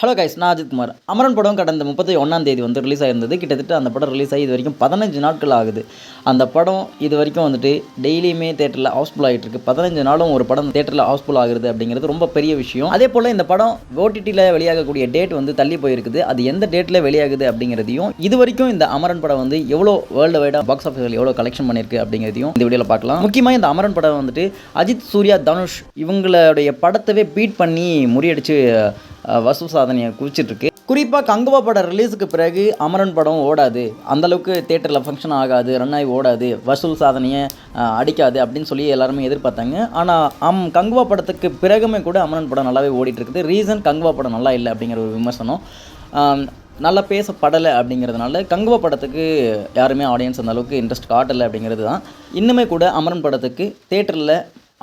Hello guys நான் அஜித் குமார். அமரன் படம் கடந்த முப்பத்தி ஒன்றாம் தேதி வந்து ரிலீஸ் ஆயிருந்தது. கிட்டத்தட்ட அந்த படம் ரிலீஸ் ஆகி இது வரைக்கும் பதினஞ்சு நாட்கள் ஆகுது. அந்த படம் இது வரைக்கும் வந்துட்டு டெய்லியுமே தேட்டரில் ஹவுஸ்ஃபுல் ஆகிட்டு இருக்கு பதினஞ்சு நாளும் ஒரு படம் தேட்டரில் ஹவுஸ்ஃபுல் ஆகுது அப்படிங்கிறது ரொம்ப பெரிய விஷயம். அதே போல் இந்த படம் ஓடிடியில் வெளியாகக்கூடிய டேட் வந்து தள்ளி போயிருக்குது. அது எந்த டேட்டில் வெளியாகுது அப்படிங்கிறதையும் இது வரைக்கும் இந்த அமரன் படம் வந்து எவ்வளோ வேர்ல்டு வைடாக பாக்ஸ் ஆஃபீஸில் எவ்வளோ கலெக்ஷன் பண்ணியிருக்கு அப்படிங்கிறதையும் இந்த வீடியோவில் பார்க்கலாம். முக்கியமாக இந்த அமரன் படம் வந்துட்டு அஜித் சூர்யா தனுஷ் இவங்களுடைய படத்தவே பீட் பண்ணி முறியடிச்சு வசூல் சாதனையை குவிச்சிட்ருக்கு. குறிப்பாக கங்குவா படம் ரிலீஸுக்கு பிறகு அமரன் படம் ஓடாது. அந்த அளவுக்கு தேட்டரில் ஃபங்க்ஷன் ஆகாது ரன் ஆகி ஓடாது. வசூல் சாதனையை அடிக்காது அப்படின்னு சொல்லி எல்லாருமே எதிர்பார்த்தாங்க. ஆனால் அம் கங்குவா படத்துக்கு பிறகுமே கூட அமரன் படம் நல்லாவே ஓடிட்டுருக்குது ரீசன் கங்குவா படம் நல்லா இல்லை அப்படிங்கிற ஒரு விமர்சனம். நல்லா பேசப்படலை அப்படிங்கிறதுனால கங்குவா படத்துக்கு யாருமே ஆடியன்ஸ் அந்த அளவுக்கு இன்ட்ரெஸ்ட் காட்டலை அப்படிங்கிறது தான். இன்னுமே கூட அமரன் படத்துக்கு தேட்டரில்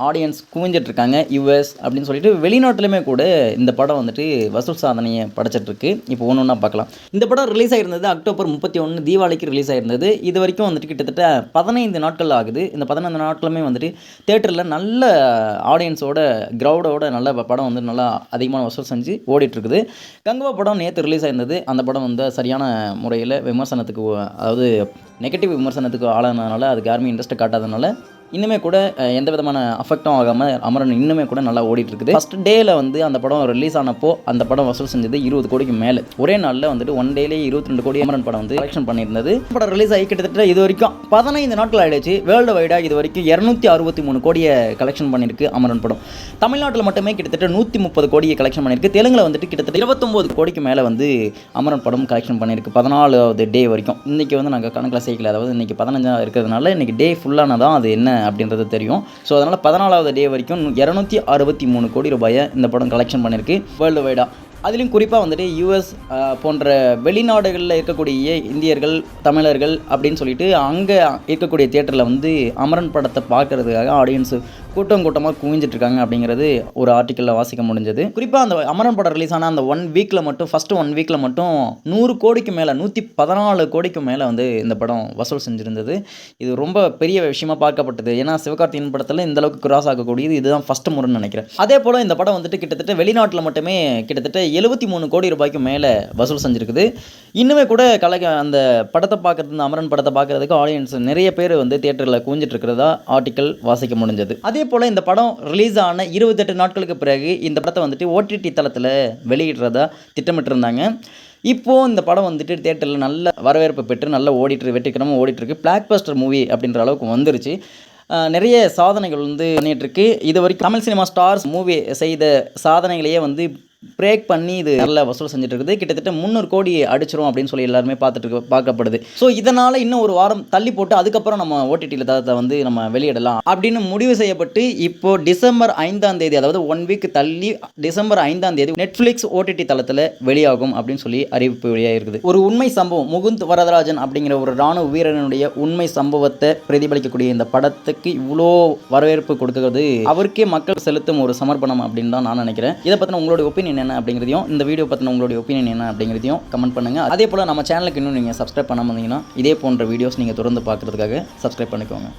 ஆடியன்ஸ் குவிஞ்சிட்ருக்காங்க யூஎஸ் அப்படின்னு சொல்லிட்டு வெளிநாட்டிலுமே கூட இந்த படம் வந்துட்டு வசூல் சாதனையை படைச்சிட்ருக்கு. இப்போ ஒன்று ஒன்றா பார்க்கலாம். இந்த படம் ரிலீஸ் ஆகிருந்தது அக்டோபர் முப்பத்தி ஒன்று தீபாவளிக்கு ரிலீஸ் ஆகிருந்தது இது வரைக்கும் வந்துட்டு கிட்டத்தட்ட பதினைந்து நாட்கள் ஆகுது. இந்த பதினைந்து நாட்களுமே வந்துட்டு தேட்டரில் நல்ல ஆடியன்ஸோட க்ரௌடோட நல்ல படம் வந்து நல்லா அதிகமான வசூல் செஞ்சு ஓடிட்டுருக்குது கங்குவா படம் நேற்று ரிலீஸ் ஆயிருந்தது. அந்த படம் வந்து சரியான முறையில் விமர்சனத்துக்கு அதாவது நெகட்டிவ் விமர்சனத்துக்கு ஆளானதுனால அதுக்கு யாருமே இன்ட்ரெஸ்ட் காட்டாதனால இன்னுமே கூட எந்த விதமான அஃபெக்டும் ஆகாமல் அமரன் இன்னுமே கூட நல்லா ஓடிட்டு இருக்குது ஃபர்ஸ்ட் டேயில் வந்து அந்த படம் ரிலீஸ் ஆனப்போ அந்த படம் வசூல் செஞ்சது இருபது கோடிக்கு மேலே. ஒரே நாளில் வந்துட்டு ஒன் டேலே இருபத்தி ரெண்டு கோடி அமரன் படம் வந்து கலெக்ஷன் பண்ணியிருந்தது. படம் ரிலீஸ் ஆகி கிட்டத்தட்ட இது வரைக்கும் பதினைந்து நாட்கள் ஆயிடுச்சு. வேர்ல்டு வைடாக இது வரைக்கும் இரநூத்தி அறுபத்தி மூணு கோடியை கலெக்ஷன் பண்ணியிருக்கு அமரன் படம். தமிழ்நாட்டில் மட்டுமே கிட்டத்தட்ட நூற்றி முப்பது கோடியை கலெக்ஷன் பண்ணியிருக்கு. தெலுங்கில் வந்துட்டு கிட்டத்தட்ட இருபத்தொம்போது கோடிக்கு மேலே வந்து அமரன் படம் கலெக்ஷன் பண்ணியிருக்கு பதினாலாவது டே வரைக்கும். இன்றைக்கி வந்து நாங்கள் கணக்கில் சேர்க்கல. அதாவது இன்றைக்கி பதினஞ்சாக இருக்கிறதுனால இன்றைக்கி டே ஃபுல்லான தான் அது என்ன அப்படின்றது தெரியும். ஸோ அதனால் பதினாலாவது டே வரைக்கும் இரநூத்தி அறுபத்தி மூணு கோடி ரூபாயை இந்த படம் கலெக்ஷன் பண்ணியிருக்கு வேர்ல்டு வைடாக அதுலேயும் குறிப்பாக வந்துட்டு யூஎஸ் போன்ற வெளிநாடுகளில் இருக்கக்கூடிய இந்தியர்கள் தமிழர்கள் அப்படின்னு சொல்லிட்டு அங்கே இருக்கக்கூடிய தேட்டரில் வந்து அமரன் படத்தை பார்க்கறதுக்காக ஆடியன்ஸு கூட்டம் கூட்டமாக குவிஞ்சிட்டு இருக்காங்க அப்படிங்கிறது ஒரு ஆர்டிக்கலில் வாசிக்க முடிஞ்சது. குறிப்பாக அந்த அமரன் படம் ரிலீஸ் ஆன அந்த ஒன் வீக்கில் மட்டும் ஃபஸ்ட்டு ஒன் வீக்கில் மட்டும் நூறு கோடிக்கு மேலே நூற்றி பதினாலு கோடிக்கு மேலே வந்து இந்த படம் வசூல் செஞ்சுருந்தது. இது ரொம்ப பெரிய விஷயமா பார்க்கப்பட்டது. ஏன்னா சிவகார்த்தியின் படத்தில் இந்த அளவுக்கு கிராஸ் ஆகக்கூடியது. இதுதான் ஃபஸ்ட்டு முறைன்னு நினைக்கிறேன். அதே போல் இந்த படம் வந்துட்டு கிட்டத்தட்ட வெளிநாட்டில் மட்டுமே கிட்டத்தட்ட எழுபத்தி மூணு கோடி ரூபாய்க்கு மேலே வசூல் செஞ்சுருக்குது. இன்னுமே கூட கலை அந்த படத்தை பார்க்கறது இந்த அமரன் படத்தை பார்க்கறதுக்கு ஆடியன்ஸ் நிறைய பேர் வந்து தியேட்டரில் குவிஞ்சிட்டு இருக்கிறதா ஆர்டிக்கல் வாசிக்க முடிஞ்சது. அதே போல் இந்த படம் ரிலீஸ் ஆன இருபத்தெட்டு நாட்களுக்கு பிறகு இந்த படத்தை வந்துட்டு ஓடிடி தளத்தில் வெளியிடுறதா திட்டமிட்டிருந்தாங்க. இப்போது இந்த படம் வந்துட்டு தேட்டரில் நல்ல வரவேற்பு பெற்று நல்ல ஓடிட்டு வெற்றிகரமாக ஓடிட்டுருக்கு. பிளாக் பஸ்டர் மூவி அப்படின்ற அளவுக்கு வந்துருச்சு. நிறைய சாதனைகள் வந்து பண்ணிகிட்ருக்கு இது வரைக்கும் தமிழ் சினிமா ஸ்டார்ஸ் மூவி செய்த சாதனைகளையே வந்து பிரேக் பண்ணி இது நல்ல வசூல் செஞ்சுட்டு இருக்குது கிட்டத்தட்ட முந்நூறு கோடி அடிச்சிரும் அப்படின்னு சொல்லி எல்லாருமே பார்த்துட்டு பார்க்கப்படுது. ஸோ இதனால் இன்னும் ஒரு வாரம் தள்ளி போட்டு அதுக்கப்புறம் நம்ம ஓடிடியில் தளத்தை வந்து நம்ம வெளியிடலாம் அப்படின்னு முடிவு செய்யப்பட்டு இப்போ டிசம்பர் ஐந்தாம் தேதி அதாவது ஒன் வீக் தள்ளி டிசம்பர் ஐந்தாம் தேதி நெட்ஃப்ளிக்ஸ் ஓடிடி தளத்தில் வெளியாகும் அப்படின்னு சொல்லி அறிவிப்பு வெளியாக இருக்குது ஒரு உண்மை சம்பவம் முகுந்த் வரதராஜன் அப்படிங்கிற ஒரு ராணுவ வீரனுடைய உண்மை சம்பவத்தை பிரதிபலிக்கக்கூடிய இந்த படத்துக்கு இவ்வளோ வரவேற்பு கொடுக்கிறது அவருக்கே மக்கள் செலுத்தும் ஒரு சமர்ப்பணம் அப்படின்னு தான் நான் நினைக்கிறேன். இதை பற்றின உங்களுடைய ஒப்பீனியன் என்ன அப்படிங்கிறதையும் இந்த வீடியோ பற்றின உங்களுடைய ஒப்பீனியன் என்ன அப்படிங்கிறதையும் கமெண்ட் பண்ணுங்கள் அதே போல் நம்ம சேனலுக்கு இன்னும் நீங்கள் சப்ஸ்கிரைப் பண்ணாமல் இருந்தீங்கன்னா இதே போன்ற வீடியோஸ் நீங்கள் தொடர்ந்து பார்க்குறதுக்காக சப்ஸ்கிரைப் பண்ணிக்கோங்க.